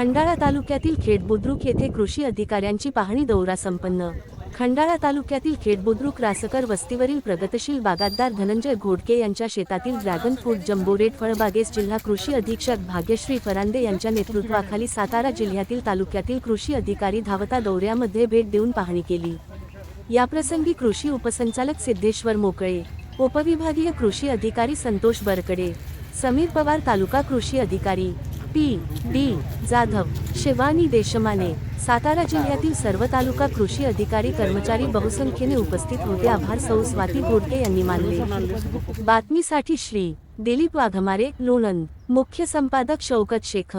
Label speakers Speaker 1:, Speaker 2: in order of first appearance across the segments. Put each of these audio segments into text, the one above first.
Speaker 1: खंडाळा तालुक्यातील खेडबुद्रुक येथे कृषी अधिकाऱ्यांची पाहणी दौरा संपन्न. खंडाळा तालुक्यातील खेडबुद्रुक रासकर वस्तीवरील प्रगतशील बागायतदार धनंजय घोडके यांच्या शेतातील ड्रॅगन फ्रूट जम्बो रेट फळबागेस जिल्हा कृषी अधीक्षक भाग्यश्री फरांदे यांच्या नेतृत्वाखाली सातारा जिल्ह्यातील तालुक्यातील कृषी अधिकारी धावता दौऱ्यामध्ये भेट देऊन पाहणी केली. याप्रसंगी कृषी उपसंचालक सिद्धेश्वर मोकळे उपविभागीय कृषी अधिकारी संतोष बरकडे समीर पवार तालुका कृषी अधिकारी पी डी जाधव शिवानी देशमाने सातारा जिल्ह्यातील सर्व तालुका कृषी अधिकारी कर्मचारी बहुसंख्येने उपस्थित होते. आभार सौ स्वाती घोडके यांनी मानले. बातमीसाठी श्री दिलीप वाघमारे लोणंद. मुख्य संपादक शौकत शेख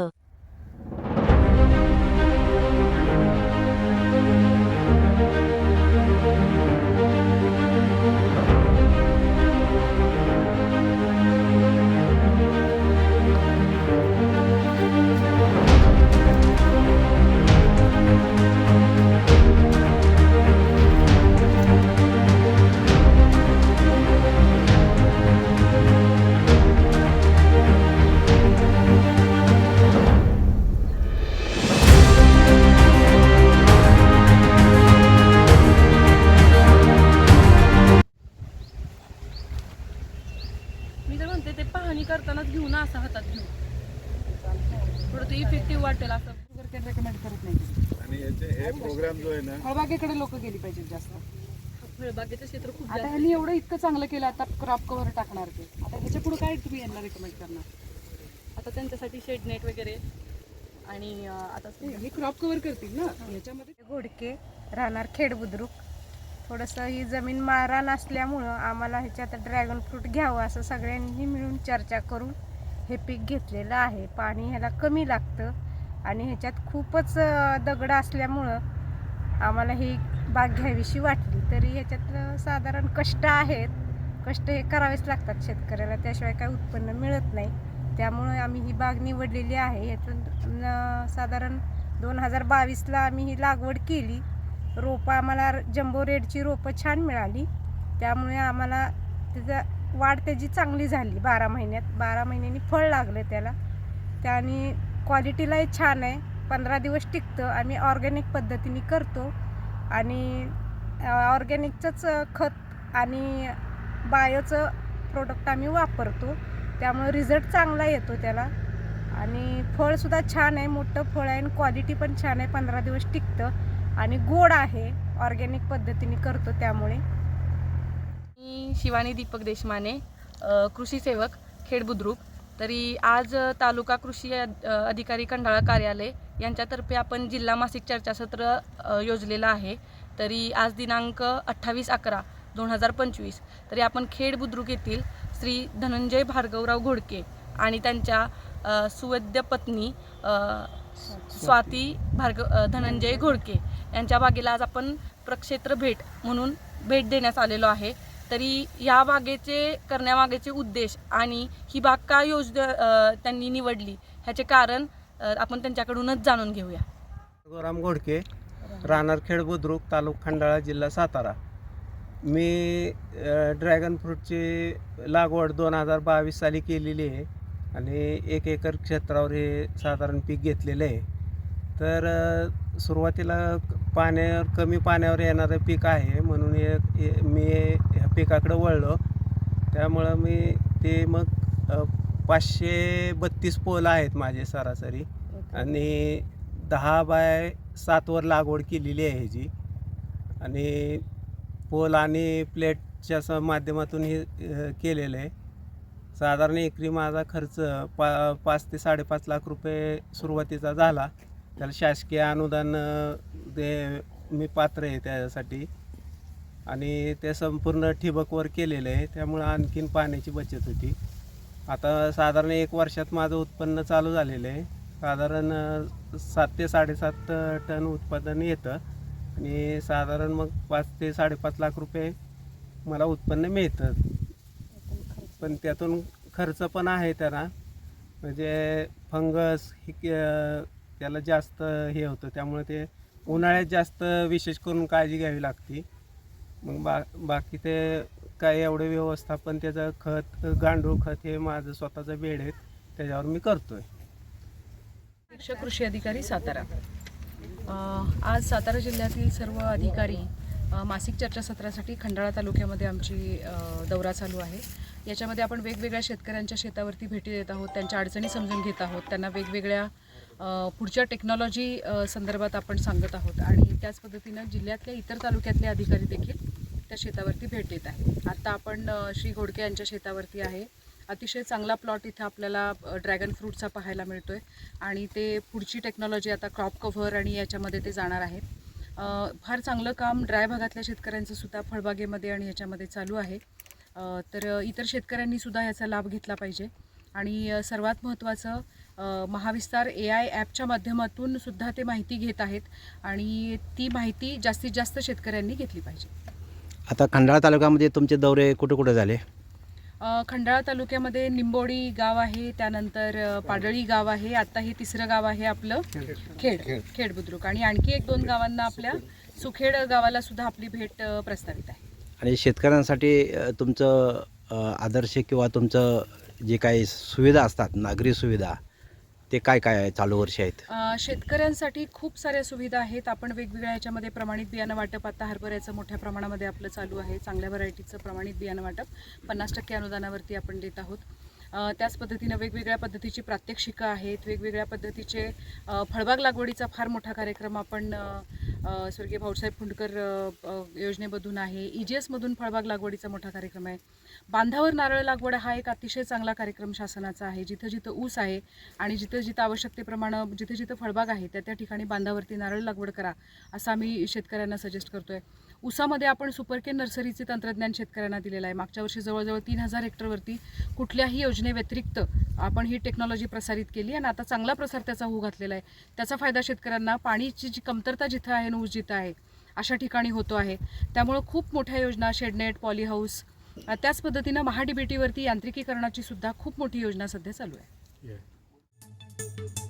Speaker 2: ते इफेक्टिव्ह वाटेल असं.
Speaker 3: रेकमेंड करत नाही
Speaker 4: आणि याचे हे प्रोग्राम जो आहे ना
Speaker 3: फळबागेकडे लोक गेली पाहिजेत जास्त.
Speaker 2: फळबागेचं क्षेत्र खूप
Speaker 3: आता
Speaker 2: जास्त
Speaker 3: ह्यांनी एवढं इतकं चांगलं केलं आता क्रॉप कव्हर टाकणार ते. आता ह्याच्या पुढे काय तुम्ही यांना रेकमेंड करणार?
Speaker 2: आता त्यांच्यासाठी शेड नेट वगैरे आणि अं, आता
Speaker 3: हे क्रॉप कव्हर करतील ना? ह्याच्यामध्ये?
Speaker 5: घोडके राहणार खेड बुद्रुक. थोडंसं ही जमीन माळरान असल्यामुळं आम्हाला ह्याच्यात ड्रॅगन फ्रूट घ्यावं असं सगळ्यांनी मिळून चर्चा करून हे पीक घेतलेलं आहे. पाणी ह्याला कमी लागतं आणि ह्याच्यात खूपच दगड असल्यामुळं आम्हाला ही बाग घ्यावीशी वाटली. तरी ह्याच्यात साधारण कष्ट आहेत. कष्ट हे करावेच लागतात शेतकऱ्याला. त्याशिवाय काही उत्पन्न मिळत नाही. त्यामुळे आम्ही ही बाग निवडलेली आहे. ह्यातून साधारण दोन हजार बावीसला आम्ही ही लागवड केली. रोपं आम्हाला जम्बो रेडची रोपं छान मिळाली. त्यामुळे आम्हाला त्याचा वाढ त्याची चांगली झाली. बारा महिन्यात. बारा महिन्यांनी फळ लागलं त्याला. त्याने क्वालिटीलाही छान आहे. पंधरा दिवस टिकतं. आम्ही ऑर्गॅनिक पद्धतीने करतो. आणि ऑर्गॅनिकचंच खत आणि बायोचं प्रोडक्ट आम्ही वापरतो. त्यामुळे रिझल्ट चांगला येतो त्याला. आणि फळसुद्धा छान आहे. मोठं फळ आहे आणि क्वालिटी पण छान आहे. पंधरा दिवस टिकतं. आणि गोड आहे. ऑर्गॅनिक पद्धतीने करतो त्यामुळे.
Speaker 2: मी शिवानी दीपक देशमाने कृषी सेवक खेड बुद्रुक. तरी आज तालुका कृषी अधिकारी कंडाळा कार्यालय यांच्यातर्फे आपण जिल्हा मासिक चर्चासत्र योजलेलं आहे. तरी आज दिनांक अठ्ठावीस अकरा दोन हजार पंचवीस तरी आपण खेड बुद्रुक येथील श्री धनंजय भार्गवराव घोडके आणि त्यांच्या सुवैद्य पत्नी स्वाती भार्गव धनंजय घोडके यांच्या बागेला आज आपण प्रक्षेत्र भेट म्हणून भेट देण्यास आलेलो आहे. तरी या बागेचे करण्यामागेचे उद्देश आणि ही बाग का योजना त्यांनी निवडली ह्याचे कारण आपण त्यांच्याकडूनच जाणून घेऊया.
Speaker 6: गोराम घोडके राहणार बुद्रुक तालुका खंडाळा जिल्हा सातारा. मी ड्रॅगन फ्रूटची लागवड दोन हजार बावीस साली केलेली आहे आणि एक एकर क्षेत्रावर हे साधारण पीक घेतलेलं आहे. तर सुरुवातीला पाण्यावर कमी पाण्यावर येणारं पीक आहे म्हणून हे मी पिकाकडं वळलो. त्यामुळं मी ते मग पाचशे बत्तीस पोल आहेत माझे सरासरी. आणि दहा बाय सातवर लागवड केलेली आहे ह्याची. आणि पोल आणि प्लेटच्या स माध्यमातून हे केलेलं आहे. साधारण एकरी माझा खर्च पा पाच ते साडेपाच लाख रुपये सुरुवातीचा झाला. त्याला शासकीय अनुदान ते मी पात्र आहे त्यासाठी. आणि ते संपूर्ण ठिबकवर केलेलं आहे. त्यामुळं आणखीन पाण्याची बचत होती. आता साधारण एक वर्षात माझं उत्पन्न चालू झालेलं आहे. साधारण सात ते साडेसात टन उत्पादन येतं. आणि साधारण मग पाच ते साडेपाच लाख रुपये मला उत्पन्न मिळतं. पण त्यातून खर्च पण आहे त्याला. म्हणजे फंगस ही त्याला जास्त हे होतं. त्यामुळे ते उन्हाळ्यात जास्त विशेष करून काळजी घ्यावी लागते. मग बा बाकी ते काय एवढं व्यवस्थापन त्याचं खत गांडूळ खत हे माझं स्वतःचं बेड आहे त्याच्यावर मी करतो आहे
Speaker 3: कृषी अधिकारी सातारा. अ, आज सातारा जिल्ह्यातील सर्व अधिकारी अ, मासिक चर्चासत्रासाठी खंडाळा तालुक्यामध्ये आमची अ, दौरा चालू आहे. याच्यामध्ये आपण वेगवेगळ्या शेतकऱ्यांच्या शेतावरती भेटी देत आहोत त्यांच्या अडचणी समजून घेत आहोत त्यांना वेगवेगळ्या पुढच्या टेक्नॉलॉजी संदर्भात आपण सांगत आहोत. आणि त्याच पद्धतीनं जिल्ह्यातल्या इतर तालुक्यातले अधिकारी देखील त्या शेतावरती भेट देत आहेत. आत्ता आपण श्री घोडके यांच्या शेतावरती आहे. अतिशय चांगला प्लॉट इथं आपल्याला ड्रॅगन फ्रूटचा पाहायला मिळतो आहे आणि ते पुढची टेक्नॉलॉजी आता क्रॉप कव्हर आणि याच्यामध्ये ते जाणार आहेत. फार चांगलं काम ड्राय भागातल्या शेतकऱ्यांचं सुद्धा फळबागेमध्ये आणि ह्याच्यामध्ये चालू आहे. तर इतर शेतकऱ्यांनी सुद्धा याचा लाभ घेतला पाहिजे. आणि सर्वात महत्त्वाचं महाविस्तार ए आय ॲपच्या माध्यमातून सुद्धा ते माहिती घेत आहेत आणि ती माहिती जास्तीत जास्त शेतकऱ्यांनी घेतली पाहिजे.
Speaker 7: आता खंडाळा तालुक्यामध्ये तुमचे दौरे कुठे कुठे झाले?
Speaker 3: खंडाळा तालुक्यामध्ये निंबोडी गाव आहे त्यानंतर पाडळी गाव आहे आता हे तिसरं गाव आहे आपलं खेड खेड बुद्रुक. आणि आणखी एक दोन गावांना आपल्या सुखेड गावाला सुद्धा आपली भेट प्रस्तावित आहे.
Speaker 7: आणि शेतकऱ्यांसाठी तुमचं आदर्श किंवा तुमचं जे काही सुविधा असतात नागरी सुविधा ते काय काय चालू वर्ष आहेत?
Speaker 3: अ, शेतकऱ्यांसाठी खूप साऱ्या सुविधा आहेत. आपण वेगवेगळ्या याच्यामध्ये प्रमाणित बियाणं वाटप आता हरभऱ्याचं मोठ्या प्रमाणामध्ये आपलं चालू आहे. चांगल्या व्हरायटीचं प्रमाणित बियाणं वाटप. पन्नास टक्के अनुदानावरती आपण देत आहोत. अ, त्याच पद्धतीनं वेगवेगळ्या पद्धतीची प्रात्यक्षिकं आहेत. वेगवेगळ्या पद्धतीचे अ, फळबाग लागवडीचा फार मोठा कार्यक्रम आपण अ, स्वर्गीय भाऊसाहेब फुंडकर योजनेमधून आहे. ई जी एसमधून फळबाग लागवडीचा मोठा कार्यक्रम आहे. बांधावर नारळ लागवड हा एक अतिशय चांगला कार्यक्रम शासनाचा आहे. जिथं जिथं ऊस आहे आणि जिथं जिथं आवश्यकतेप्रमाणे जिथं जिथं फळबाग आहे त्या त्या ठिकाणी बांधावरती नारळ लागवड करा असं आम्ही शेतकऱ्यांना सजेस्ट करतो आहे ऊसामध्ये आपण सुपरकेन नर्सरीचे तंत्रज्ञान शेतकऱ्यांना दिलेलं आहे. मागच्या वर्षी जवळजवळ तीन हजार हेक्टरवरती कुठल्याही योजनेव्यतिरिक्त आपण ही टेक्नॉलॉजी प्रसारित केली आणि आता चांगला प्रसार त्याचा होऊ घातलेला आहे. त्याचा फायदा शेतकऱ्यांना पाणीची जी कमतरता जिथं आहे आणि ऊस जिथं आहे अशा ठिकाणी होतो आहे. त्यामुळं खूप मोठ्या योजना शेडनेट पॉलीहाऊस त्याच पद्धतीनं महाडीबीटीवरती यांत्रिकीकरणाची सुद्धा खूप मोठी योजना सध्या चालू आहे.
Speaker 4: Yeah.